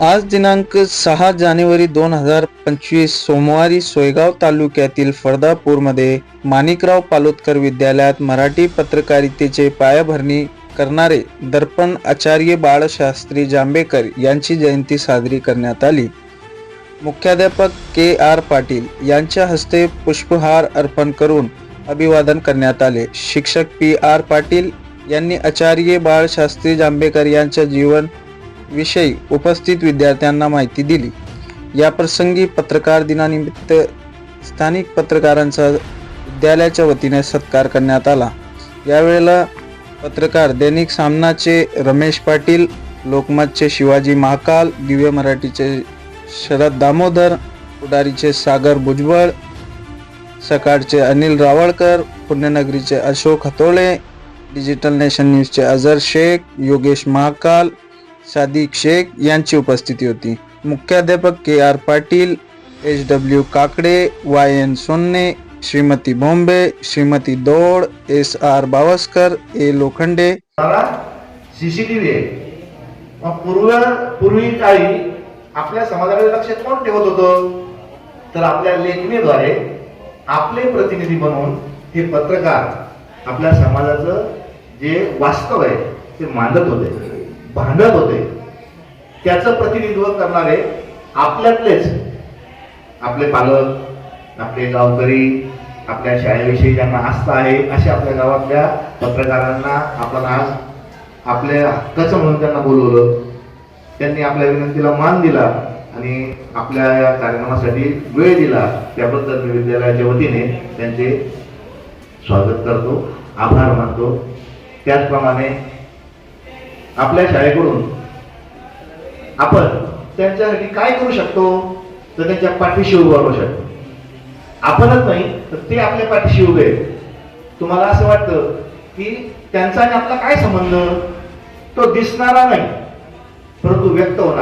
आज दिनांक सहा जानेवारी दोन हजार पंचवीस सोमवारी सोयगाव तालुक्यातील फळदापूरमध्ये माणिकराव पालोदकर विद्यालयात मराठी पत्रकारितेचे पायाभरणी करणारे दर्पण आचार्य बाळशास्त्री जांभेकर यांची जयंती साजरी करण्यात आली. मुख्याध्यापक के आर पाटील यांच्या हस्ते पुष्पहार अर्पण करून अभिवादन करण्यात आले. शिक्षक पी आर पाटील यांनी आचार्य बाळशास्त्री जांभेकर यांच्या जीवन विषयी उपस्थित विद्यार्थ्यांना माहिती दिली. या प्रसंगी पत्रकार दिनानिमित्त स्थानिक पत्रकारांचा विद्यालयाच्या वतीने सत्कार करण्यात आला. यावेळेला पत्रकार दैनिक सामनाचे रमेश पाटील लोकमतचे शिवाजी महाकाल दिव्य मराठीचे शरद दामोदर पुढारीचे सागर भुजबळ सकाळचे अनिल रावळकर पुण्यनगरीचे अशोक हतोळे डिजिटल नेशन न्यूजचे अझर शेख योगेश महाकाल सादिक शेख यांची उपस्थिती होती. मुख्याध्यापक K R Patil H W Kakade Y N Sonne Shrimati Bombe Shrimati Daud S R Bawaskar A Lokhande. CCTV आहे. पूर्व पूर्वी काळी आपल्या समाजाकडे लक्ष कोण ठेवत होतं? तर आपल्या लेखणीद्वारे आपले प्रतिनिधी बनवून हे पत्रकार आपल्या समाजाचं जे वास्तव आहे ते मांडत होते. भांडत होते. त्याचं प्रतिनिधित्व करणारे आपल्यातलेच आपले पालक आपले गावकरी आपल्या शाळेविषयी ज्यांना आस्था आहे अशा आपल्या गावातल्या पत्रकारांना आपण आज आपल्या हक्काचं म्हणून त्यांना बोलवलं. त्यांनी आपल्या विनंतीला मान दिला आणि आपल्या या कार्यक्रमासाठी वेळ दिला. त्याबद्दल मी विद्यालयाच्या वतीने त्यांचे स्वागत करतो आभार मानतो. त्याचप्रमाणे आपल्या शाळेकडून. आपण त्यांच्यासाठी काय करू शकतो? तर त्यांच्या पाठीशी उभं राहू शकतो. आपणच नाही तर ते आपल्या पाठीशी उभे तुम्हाला असं वाटतं की त्यांचा आणि आपला काय संबंध? तो दिसणारा नाही परंतु व्यक्त होणार.